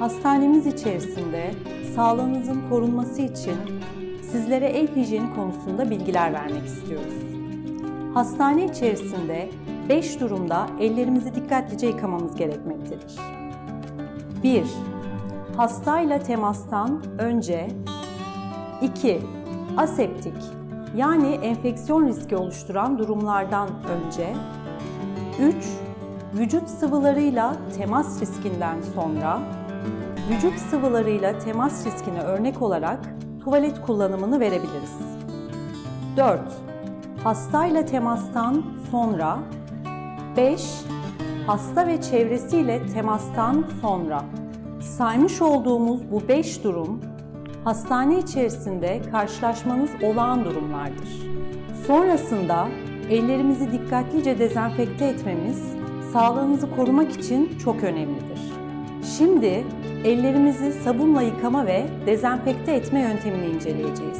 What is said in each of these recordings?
Hastanemiz içerisinde sağlığınızın korunması için sizlere el hijyeni konusunda bilgiler vermek istiyoruz. Hastane içerisinde 5 durumda ellerimizi dikkatlice yıkamamız gerekmektedir. 1. Hastayla temastan önce 2. Aseptik yani enfeksiyon riski oluşturan durumlardan önce 3. Vücut sıvılarıyla temas riskinden sonra vücut sıvılarıyla temas riskine örnek olarak tuvalet kullanımını verebiliriz. 4. Hastayla temastan sonra 5. Hasta ve çevresiyle temastan sonra saymış olduğumuz bu 5 durum hastane içerisinde karşılaşmanız olağan durumlardır. Sonrasında ellerimizi dikkatlice dezenfekte etmemiz sağlığınızı korumak için çok önemlidir. Şimdi ellerimizi sabunla yıkama ve dezenfekte etme yöntemini inceleyeceğiz.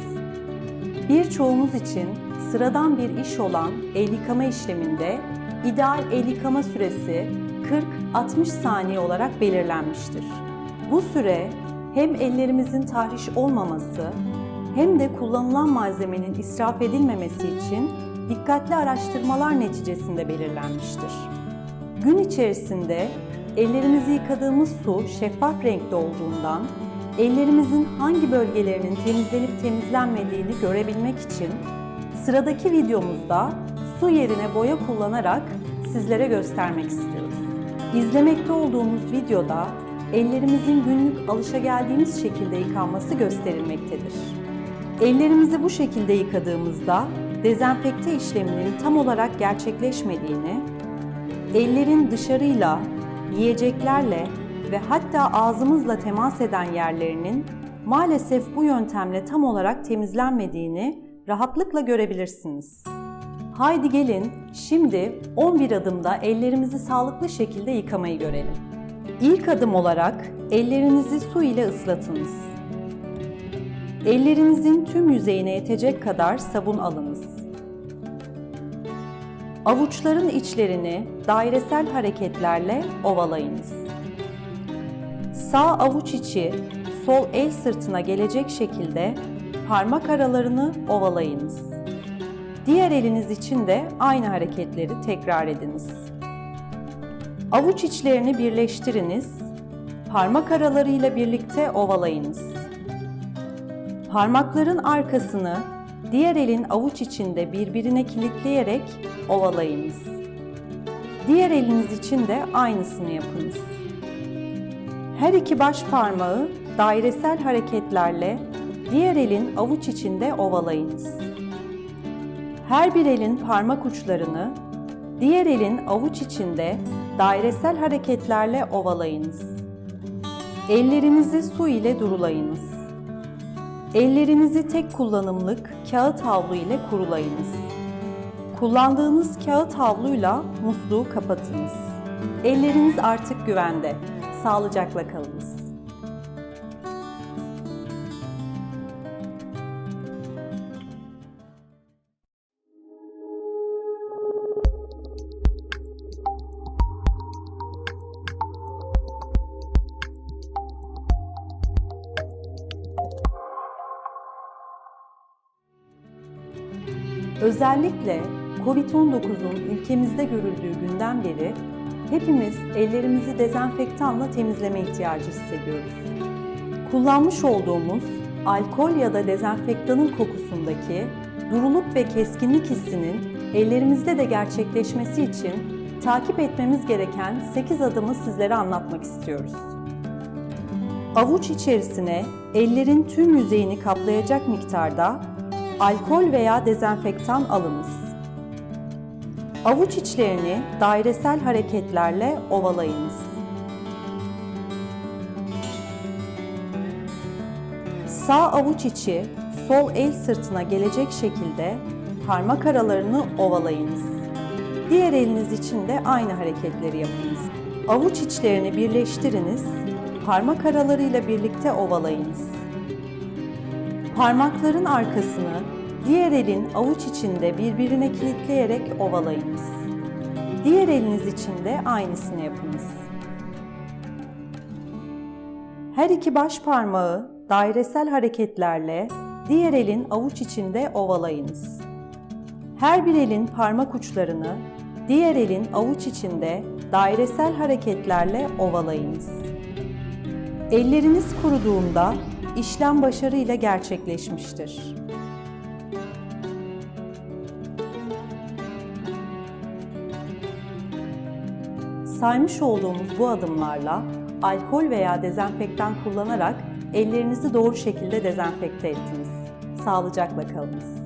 Birçoğumuz için sıradan bir iş olan el yıkama işleminde ideal el yıkama süresi 40-60 saniye olarak belirlenmiştir. Bu süre hem ellerimizin tahriş olmaması hem de kullanılan malzemenin israf edilmemesi için dikkatli araştırmalar neticesinde belirlenmiştir. Gün içerisinde ellerimizi yıkadığımız su şeffaf renkte olduğundan ellerimizin hangi bölgelerinin temizlenip temizlenmediğini görebilmek için sıradaki videomuzda su yerine boya kullanarak sizlere göstermek istiyoruz. İzlemekte olduğumuz videoda ellerimizin günlük alışageldiğimiz şekilde yıkanması gösterilmektedir. Ellerimizi bu şekilde yıkadığımızda dezenfekte işleminin tam olarak gerçekleşmediğini, ellerin dışarıyla, yiyeceklerle ve hatta ağzımızla temas eden yerlerinin maalesef bu yöntemle tam olarak temizlenmediğini rahatlıkla görebilirsiniz. Haydi gelin şimdi 11 adımda ellerimizi sağlıklı şekilde yıkamayı görelim. İlk adım olarak ellerinizi su ile ıslatınız. Ellerinizin tüm yüzeyine yetecek kadar sabun alınız. Avuçların içlerini dairesel hareketlerle ovalayınız. Sağ avuç içi sol el sırtına gelecek şekilde parmak aralarını ovalayınız. Diğer eliniz için de aynı hareketleri tekrar ediniz. Avuç içlerini birleştiriniz. Parmak aralarıyla birlikte ovalayınız. Parmakların arkasını diğer elin avuç içinde birbirine kilitleyerek ovalayınız. Diğer eliniz için de aynısını yapınız. Her iki baş parmağı dairesel hareketlerle diğer elin avuç içinde ovalayınız. Her bir elin parmak uçlarını diğer elin avuç içinde dairesel hareketlerle ovalayınız. Ellerinizi su ile durulayınız. Ellerinizi tek kullanımlık kağıt havlu ile kurulayınız. Kullandığınız kağıt havluyla musluğu kapatınız. Elleriniz artık güvende. Sağlıcakla kalınız. Özellikle COVID-19'un ülkemizde görüldüğü günden beri hepimiz ellerimizi dezenfektanla temizleme ihtiyacı hissediyoruz. Kullanmış olduğumuz alkol ya da dezenfektanın kokusundaki duruluk ve keskinlik hissinin ellerimizde de gerçekleşmesi için takip etmemiz gereken 8 adımı sizlere anlatmak istiyoruz. Avuç içerisine ellerin tüm yüzeyini kaplayacak miktarda alkol veya dezenfektan alınız. Avuç içlerini dairesel hareketlerle ovalayınız. Sağ avuç içi sol el sırtına gelecek şekilde parmak aralarını ovalayınız. Diğer eliniz için de aynı hareketleri yapınız. Avuç içlerini birleştiriniz, parmak aralarıyla birlikte ovalayınız. Parmakların arkasını diğer elin avuç içinde birbirine kilitleyerek ovalayınız. Diğer eliniz için de aynısını yapınız. Her iki baş parmağı dairesel hareketlerle diğer elin avuç içinde ovalayınız. Her bir elin parmak uçlarını diğer elin avuç içinde dairesel hareketlerle ovalayınız. Elleriniz kuruduğunda işlem başarıyla gerçekleşmiştir. Saymış olduğumuz bu adımlarla alkol veya dezenfektan kullanarak ellerinizi doğru şekilde dezenfekte ettiniz. Sağlıcakla kalınız.